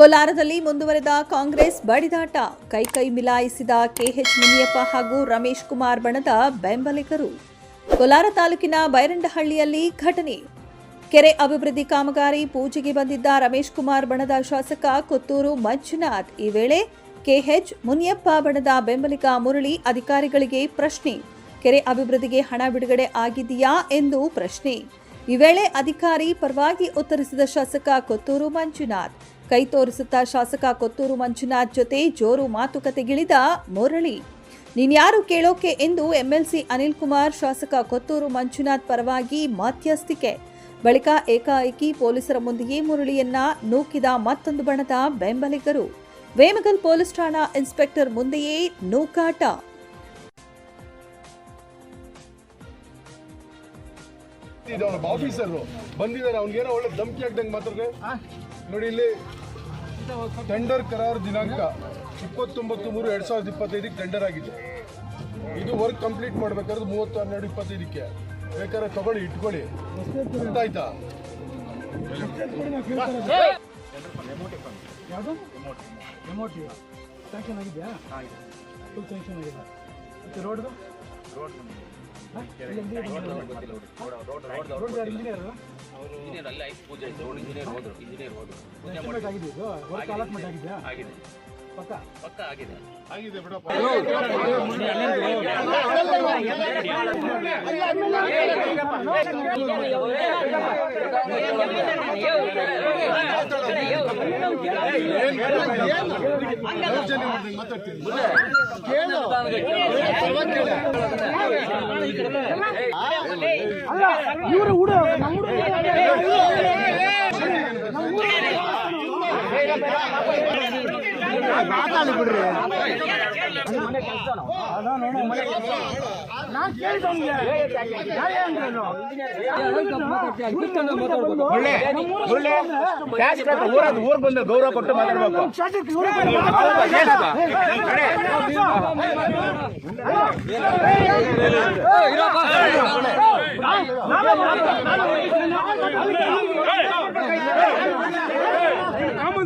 ಕೋಲಾರದಲ್ಲಿ ಮುಂದುವರೆದ ಕಾಂಗ್ರೆಸ್ ಬಡಿದಾಟ. ಕೈಕೈ ಮಿಲಾಯಿಸಿದ ಕೆಎಚ್ ಮುನಿಯಪ್ಪ ಹಾಗೂ ರಮೇಶ್ ಕುಮಾರ್ ಬಣದ ಬೆಂಬಲಿಗರು. ಕೋಲಾರ ತಾಲೂಕಿನ ಬೈರಂಡಹಳ್ಳಿಯಲ್ಲಿ ಘಟನೆ. ಕೆರೆ ಅಭಿವೃದ್ಧಿ ಕಾಮಗಾರಿ ಪೂಜೆಗೆ ಬಂದಿದ್ದ ರಮೇಶ್ ಕುಮಾರ್ ಬಣದ ಶಾಸಕ ಕೊತ್ತೂರು ಮಂಜುನಾಥ್. ಈ ವೇಳೆ ಕೆಎಚ್ ಮುನಿಯಪ್ಪ ಬಣದ ಬೆಂಬಲಿಗ ಮುರಳಿ ಅಧಿಕಾರಿಗಳಿಗೆ ಪ್ರಶ್ನೆ. ಕೆರೆ ಅಭಿವೃದ್ಧಿಗೆ ಹಣ ಬಿಡುಗಡೆ ಆಗಿದೆಯಾ ಎಂದು ಪ್ರಶ್ನೆ. ಈ ವೇಳೆ ಅಧಿಕಾರಿ ಪರವಾಗಿ ಉತ್ತರಿಸಿದ ಶಾಸಕ ಕೊತ್ತೂರು ಮಂಜುನಾಥ್. ಕೈ ತೋರಿಸುತ್ತಾ ಶಾಸಕ ಕೊತ್ತೂರು ಮಂಜುನಾಥ್ ಜೊತೆ ಜೋರು ಮಾತುಕತೆಗಿಳಿದ ಮುರಳಿ. ನೀನ್ಯಾರು ಕೇಳೋಕೆ ಎಂದು ಎಂಎಲ್ಸಿ ಅನಿಲ್ ಕುಮಾರ್ ಶಾಸಕ ಕೊತ್ತೂರು ಮಂಜುನಾಥ್ ಪರವಾಗಿ ಮಧ್ಯಸ್ಥಿಕೆ ಬಳಿಕ ಏಕಾಏಕಿ ಪೊಲೀಸರ ಮುಂದೆಯೇ ಮುರಳಿಯನ್ನ ನೂಕಿದ ಮತ್ತೊಂದು ಬಣದ ಬೆಂಬಲಿಗರು. ವೇಮಗಲ್ ಪೊಲೀಸ್ ಠಾಣಾ ಇನ್ಸ್ಪೆಕ್ಟರ್ ಮುಂದೆಯೇ ನೂಕಾಟ. ಇದು ಅವನ ಆಫೀಸರ್ ಬಂದಿದ್ದಾರೆ ಅವ್ನಿಗೇನೋ ಒಳ್ಳೆ ಧಮಕಿ ಹಾಕ್ದಂಗೆ ಮಾತಾಡ್ರೆ ನೋಡಿ ಇಲ್ಲಿ ಟೆಂಡರ್ ಕರಾರು ದಿನಾಂಕ ಇಪ್ಪತ್ತೊಂಬತ್ತು ಮೂರು ಎರಡ್ ಸಾವಿರದ ಇಪ್ಪತ್ತೈದಕ್ಕೆ ಟೆಂಡರ್ ಆಗಿದೆ. ಇದು ವರ್ಕ್ ಕಂಪ್ಲೀಟ್ ಮಾಡ್ಬೇಕಾದ್ರೆ ಮೂವತ್ತು ಹನ್ನೆರಡು ಇಪ್ಪತ್ತೈದಕ್ಕೆ. ಬೇಕಾದ್ರೆ ತಗೊಳ್ಳಿ ಇಟ್ಕೊಳ್ಳಿ. ಗೊತ್ತಾಯ್ತಾ? ಯಾವುದು? ಎಮೋಟಿವ್ ಸ್ಯಾಂಕ್ಷನ್ ಆಗಿದೆಯಾ? ಫುಲ್ ಸ್ಯಾಂಕ್ಷನ್ ಆಗಿದೆ. ಮತ್ತು ರೋಡ್ದು ರೋಡ್ ಯಾರು ಇಂಜಿನಿಯರ್ ಇಂಜಿನಿಯರ್ ಅಲ್ಲಿ ಐಸ್ ಪೂಜೆ ಇತ್ತು ರೋಡ್ ಇಂಜಿನಿಯರ್ ಹೋದ್ರು ಇಂಜಿನಿಯರ್ ಹೋದ್ರು ಪೂಜೆ ಎಸ್ಟಿಮೇಟ್ ಆಗಿದೆ ಇದು ವರ್ಕ್ ಅಲಾಟ್ಮೆಂಟ್ ಆಗಿದೆಯಾ ಆಗಿದೆ ಪಕ್ಕ ಪಕ್ಕ ಆಗಿದೆ ಆಗಿದೆ ಬಿಡಪ್ಪ ಮಾತಾಡ್ತೀನಿ ಇವರು ಹುಡು ನಮ್ಮ ಮಾತಾಡಿ ಬಿಡ್ರಿ ನಾನು ಕೇಳಿದವನಿಗೆ ಒಳ್ಳೆ ಒಳ್ಳೆ ಶಾಸಕ ಊರ ಊರ್ ಬಂದು ಗೌರವ ಕೊಟ್ಟು ಮಾತಾಡ್ಬೇಕು ಕಾಮನ್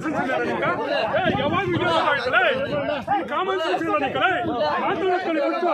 ಸೆನ್ಸ್ ಇಲ್ಲ ನಿಮ್ಗೆ ಏ, ಯಾವಾಗ ವಿಡಿಯೋ ಮಾಡ್ತಾರೆ ಕಾಮನ್ ಸೆನ್ಸ್ ಇಲ್ಲ ನಿಮ್ಗೆ ಮಾತಾಡ್ಕೊಳ್ಳಿ ಬಿಟ್ಟು